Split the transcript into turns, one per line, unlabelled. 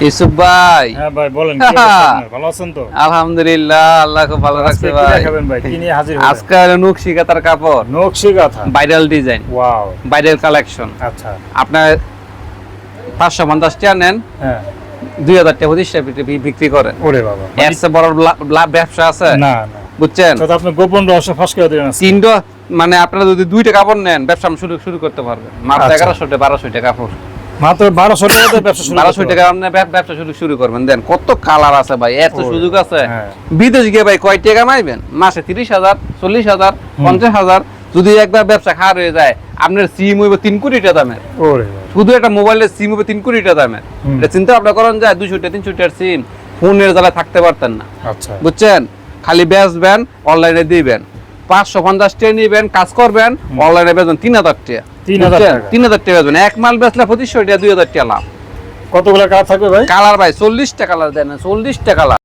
ইসুফ ভাই।
হ্যাঁ ভাই বলেন? ভালো আছেন তো?
আলহামদুলিল্লাহ আল্লাহ খুব ভালো রাখছে ভাই।
দেখাবেন ভাই? কি নিয়ে হাজির হলেন?
আজকে হলো নকশি কাতার কাপড়।
নকশি
viral design.
Wow.
Viral collection.
আচ্ছা।
আপনার টাকা নেন
হ্যাঁ।
দুই হাজার টাকা টাকা বিক্রি- করেন।
ওরে বাবা।
এর চেয়ে বড় লাভ ব্যবসা আছে?
না না।
বুঝছেন?
আপনি গোপন রহস্য ফাঁস করে দিলেন
তিনটা মানে আপনারা যদি দুইটা কাপড় নেন ব্যবসা শুরু শুরু করতে পারবেন। মাত্র
আচ্ছা।
এগারোশো টাকা বারোশো টাকা কাপড়।
মাত্র বারোশো টাকাতে ব্যবসা শুরু
বারোশো টাকা আপনি ব্যবসা শুরু শুরু করবেন। দেন কত কালার আছে ভাই? এত সুযোগ আছে।
হ্যাঁ।
বিদেশ গিয়ে ভাই কয় টাকা মাইবেন? মাসে তিরিশ হাজার চল্লিশ হাজার পঞ্চাশ হাজার। যদি একবার ব্যবসা খারাপ হয়ে যায় আপনার সিম হইব তিন কোটি টাকা দামের।
পারবেন। ওরে বাবা।
শুধু একটা মোবাইলের সিম তিন কোটি টাকা দামের। এটা চিন্তা ভাবনা করেন যায় দুশো টাকা তিনশো টাকার সিম ফোনের জ্বালায় থাকতে পারতেন না।
আচ্ছা।
বুঝছেন? খালি বেচবেন অনলাইনে দিবেন। পাঁচশো পঞ্চাশ টাকা নিবেন কাজ করবেন অনলাইনে বেচবেন তিন হাজার টাকা
3000
বুঝছেন?
টাকা।
তিন হাজার টাকা। এক মাল বেচলে পঁচিশশো টাকা দুই হাজার টাকা লাভ।
কতগুলো কালার থাকবে ভাই?
কালার ভাই চল্লিশটা কালার দেন চল্লিশটা কালার